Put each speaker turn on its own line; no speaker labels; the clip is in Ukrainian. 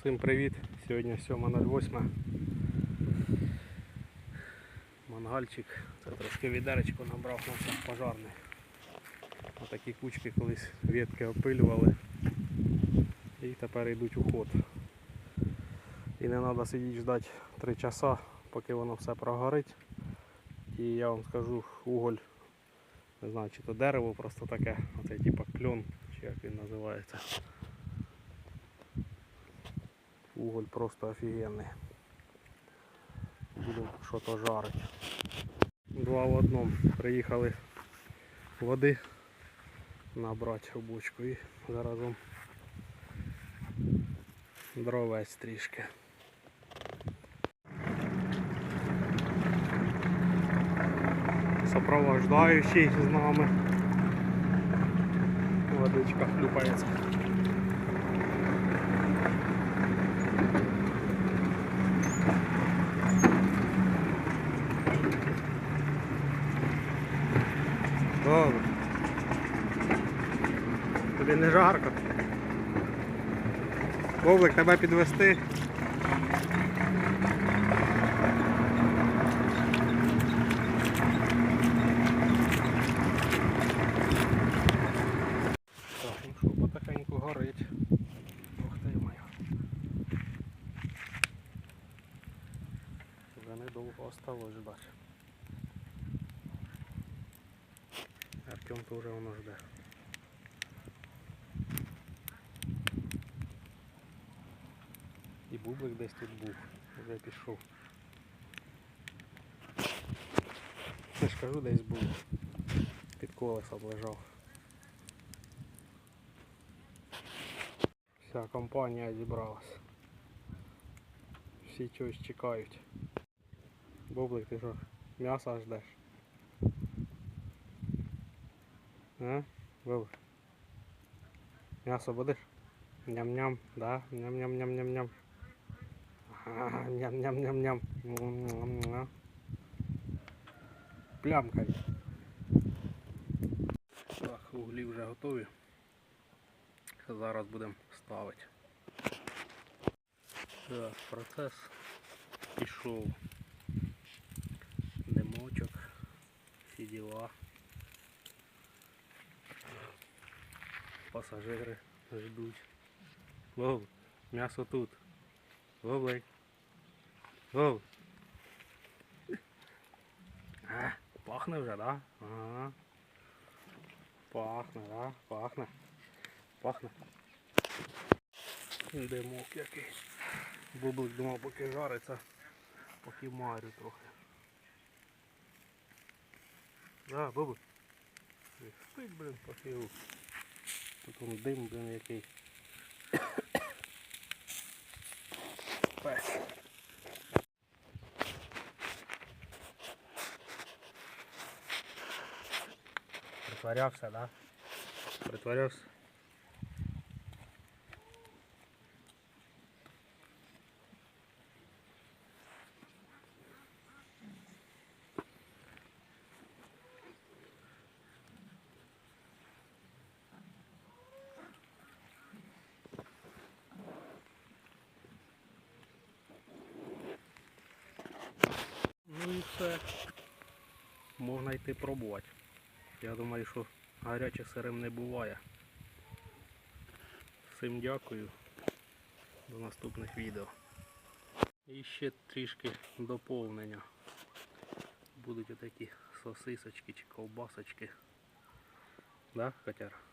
Всім привіт! Сьогодні 7.08. Мангальчик. Це трошки відеречко набрав на це пожарний. Отакі кучки колись ветки опилювали. І тепер йдуть у ход. І не треба сидіти ждати 3 часа, поки воно все прогорить. І я вам скажу, уголь, не знаю, чи то дерево просто таке, оце типа кльон, чи як він називається. Уголь просто офігенний. Будемо що-то жарити. Два в одному. Приїхали води набрати в бочку і заразом дровець трішки. Сопровождаючий з нами. Водичка хлюпається. Добре. Тобі не жарко. Бублик, тебе підвести. Так, ну що, потихеньку горить. Ух ти моя. Вже недовго осталось ждать. Артем теж воно жде. І бублик десь тут був, вже пішов. Я ж кажу, десь лежав. Вся компанія зібралась. Всі чогось чекають. Бублик, ти що, м'яса ждеш? А? Бублик? М'ясо будеш? Ням-ням, да? Ням-ням-ням-ням-ням. Ням-ням-ням-ням. Плямкай. Так, углі вже готові. Зараз будемо ставити. Так, процес пішов. Димочок, всі діла. Пасажири ждуть. Вов, м'ясо тут. Вовлик. Вов. А, пахне вже, да? Ага. Пахне, да? Пахне. Пахне. Димок який. Бублик думав, поки жариться, поки марю трохи. Да, бублик. Спить, блин, поки. Тут он дим, блин, який. Пес. Притворявся, да? Притворявся. Можна йти пробувати. Я думаю, що гарячих сирим не буває. Всім дякую. До наступних відео. І ще трішки доповнення. Будуть отакі сосисочки чи ковбасочки. Да, котяр?